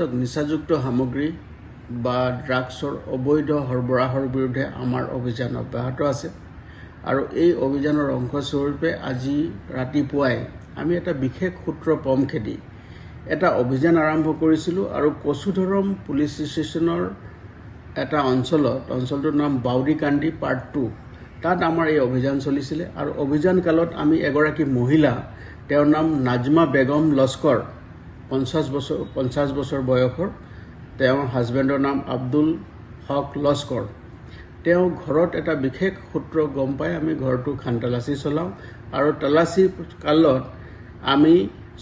চাওক নিচাযুক্ত সামগ্ৰী বা ড্ৰাগছৰ অবৈধ সৰবৰাহৰ বিৰুদ্ধে আমাৰ অভিযান অব্যাহত আছে। আৰু এই অভিযানৰ অংশস্বৰূপে আজি ৰাতিপুৱাই আমি এটা বিশেষ সূত্ৰ পম খেদি এটা অভিযান আৰম্ভ কৰিছিলোঁ আৰু কচুধৰম পুলিচ ষ্টেচনৰ এটা অঞ্চলত অঞ্চলটোৰ নাম বাউৰিকান্দি পাৰ্ট টু তাত আমাৰ এই অভিযান চলিছিলে। আৰু অভিযান কালত আমি এগৰাকী মহিলা তেওঁৰ নাম নাজমা বেগম লস্কৰ পঞ্চাছ বছৰ পঞ্চাছ বছৰ বয়সৰ তেওঁৰ হাজবেণ্ডৰ নাম আব্দুল হক লস্কৰ। তেওঁ ঘৰত এটা বিশেষ সূত্ৰ গম পাই আমি ঘৰটো খান তালাচী চলাওঁ আৰু তালাচী কালত আমি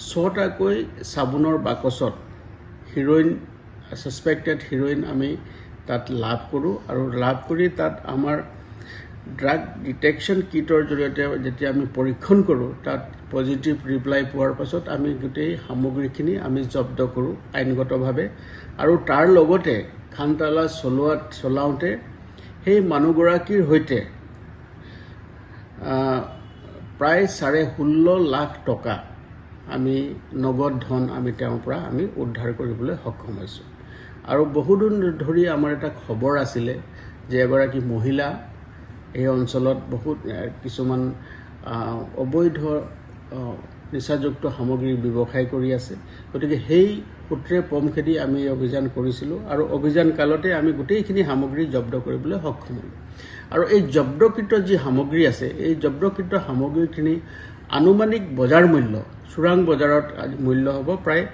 ছটাকৈ চাবোনৰ বাকচত হিৰ'ইন ছাছপেক্টেড হিৰ'ইন আমি তাত লাভ কৰোঁ আৰু লাভ কৰি তাত আমাৰ ড্ৰাগ ডিটেকশ্যন কিটৰ জৰিয়তে যেতিয়া আমি পৰীক্ষণ কৰোঁ তাত পজিটিভ ৰিপ্লাই পোৱাৰ পাছত আমি গোটেই সামগ্ৰীখিনি আমি জব্দ কৰোঁ আইনগতভাৱে। আৰু তাৰ লগতে খানতালা চলোৱাত চলাওঁতে সেই মানুহগৰাকীৰ সৈতে প্ৰায় চাৰে ষোল্ল লাখ টকা আমি নগদ ধন আমি তেওঁৰ পৰা আমি উদ্ধাৰ কৰিবলৈ সক্ষম হৈছোঁ। আৰু বহুদিন ধৰি আমাৰ এটা খবৰ আছিলে যে এগৰাকী মহিলা এই অঞ্চলত বহুত কিছুমান অবৈধ নিচাযুক্ত সামগ্ৰীৰ ব্যৱসায় কৰি আছে। গতিকে সেই সূত্ৰে পম খেদি আমি অভিযান কৰিছিলোঁ আৰু অভিযান কালতে আমি গোটেইখিনি সামগ্ৰী জব্দ কৰিবলৈ সক্ষম হ'লোঁ। আৰু এই জব্দকৃত যি সামগ্ৰী আছে এই জব্দকৃত সামগ্ৰীখিনি আনুমানিক বজাৰ মূল্য চোৰাং বজাৰত মূল্য হ'ব প্ৰায়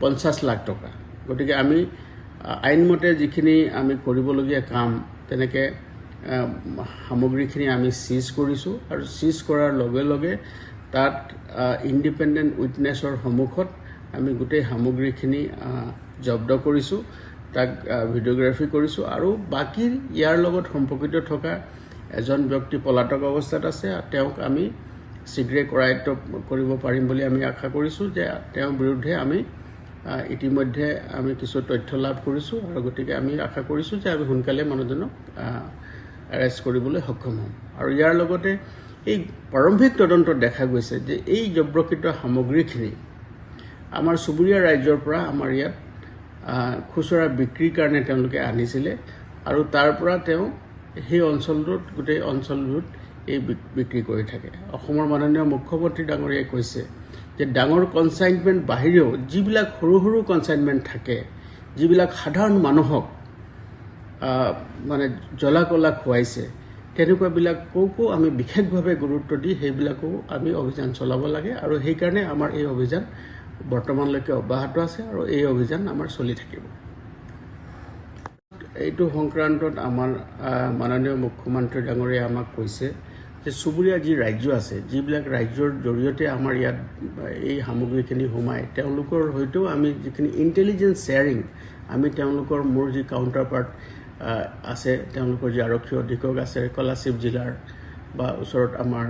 পঞ্চাছ লাখ টকা। গতিকে আমি আইনমতে যিখিনি আমি কৰিবলগীয়া কাম তেনেকৈ সামগ্ৰীখিনি আমি চিজ কৰিছোঁ আৰু চিজ কৰাৰ লগে লগে তাত ইণ্ডিপেণ্ডেণ্ট উইটনেছৰ সন্মুখত আমি গোটেই সামগ্ৰীখিনি জব্দ কৰিছোঁ তাক ভিডিঅ'গ্ৰাফী কৰিছোঁ আৰু বাকী ইয়াৰ লগত সম্পৰ্কিত থকা এজন ব্যক্তি পলাতক অৱস্থাত আছে তেওঁক আমি শীঘ্ৰে কৰায়ত্ব কৰিব পাৰিম বুলি আমি আশা কৰিছোঁ যে তেওঁৰ বিৰুদ্ধে আমি ইতিমধ্যে আমি কিছু তথ্য লাভ কৰিছোঁ আৰু গতিকে আমি আশা কৰিছোঁ যে আমি সোনকালে মানুহজনক এৰেষ্ট কৰিবলৈ সক্ষম হ'ম। আৰু ইয়াৰ লগতে এই প্ৰাৰম্ভিক তদন্তত দেখা গৈছে যে এই জব্ৰকৃত সামগ্ৰীখিনি আমাৰ চুবুৰীয়া ৰাজ্যৰ পৰা আমাৰ ইয়াত খুচুৰা বিক্ৰীৰ কাৰণে তেওঁলোকে আনিছিলে আৰু তাৰ পৰা তেওঁ সেই অঞ্চলটোত গোটেই অঞ্চলটোত এই বিক- বিক্ৰী কৰি থাকে। অসমৰ মাননীয় মুখ্যমন্ত্ৰী ডাঙৰীয়াই কৈছে যে ডাঙৰ কনচাইনমেণ্ট বাহিৰেও যিবিলাক সৰু সৰু কনচাইনমেণ্ট থাকে যিবিলাক সাধাৰণ মানুহক মানে জ্বলা কলা খুৱাইছে তেনেকুৱাবিলাককো আমি বিশেষভাৱে গুৰুত্ব দি সেইবিলাকো আমি অভিযান চলাব লাগে আৰু সেইকাৰণে আমাৰ এই অভিযান বৰ্তমানলৈকে অব্যাহত আছে আৰু এই অভিযান আমাৰ চলি থাকিব। এইটো সংক্ৰান্তত আমাৰ মাননীয় মুখ্যমন্ত্ৰী ডাঙৰীয়াই আমাক কৈছে যে চুবুৰীয়া যি ৰাজ্য আছে যিবিলাক ৰাজ্যৰ জৰিয়তে আমাৰ ইয়াত এই সামগ্ৰীখিনি সোমায় তেওঁলোকৰ হয়তো আমি যিখিনি ইণ্টেলিজেঞ্চ শ্বেয়াৰিং আমি তেওঁলোকৰ মোৰ যি কাউণ্টাৰ পাৰ্ট আছে। তেওঁলোকৰ যি আৰক্ষী অধীক্ষক আছে কলাশিৱ জিলাৰ বা ওচৰত আমাৰ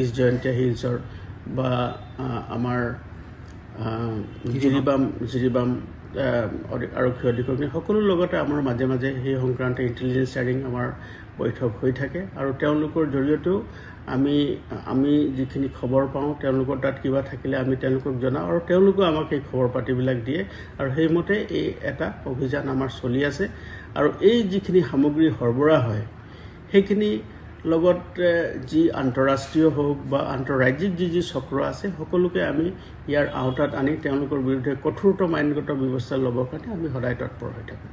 ইষ্ট জয়ন্তীয়া হিলছৰ বা আমাৰ জিৰিবাম জিৰিবাম আৰক্ষী অধীক্ষক সকলোৰ লগতে আমাৰ মাজে মাজে সেই সংক্ৰান্তে ইণ্টেলিজেঞ্চ শ্বেয়াৰিং আমাৰ বৈঠক হৈ থাকে। আৰু তেওঁলোকৰ জৰিয়তেও আমি আমি যিখিনি খবৰ পাওঁ তেওঁলোকৰ তাত কিবা থাকিলে আমি তেওঁলোকক জনাওঁ আৰু তেওঁলোকেও আমাক সেই খবৰ পাতিবিলাক দিয়ে। আৰু সেইমতে এই এটা অভিযান আমাৰ চলি আছে। আৰু এই যিখিনি সামগ্ৰী সৰবৰাহ হয় সেইখিনি লগত যি আন্তঃৰাষ্ট্ৰীয় হওক বা আন্তঃৰাজ্যিক যি যি চক্ৰ আছে সকলোকে আমি ইয়াৰ আওতাত আনি তেওঁলোকৰ বিৰুদ্ধে কঠোৰতম আইনগত ব্যৱস্থা ল'বৰ কাৰণে আমি সদায় তৎপৰ হৈ থাকোঁ।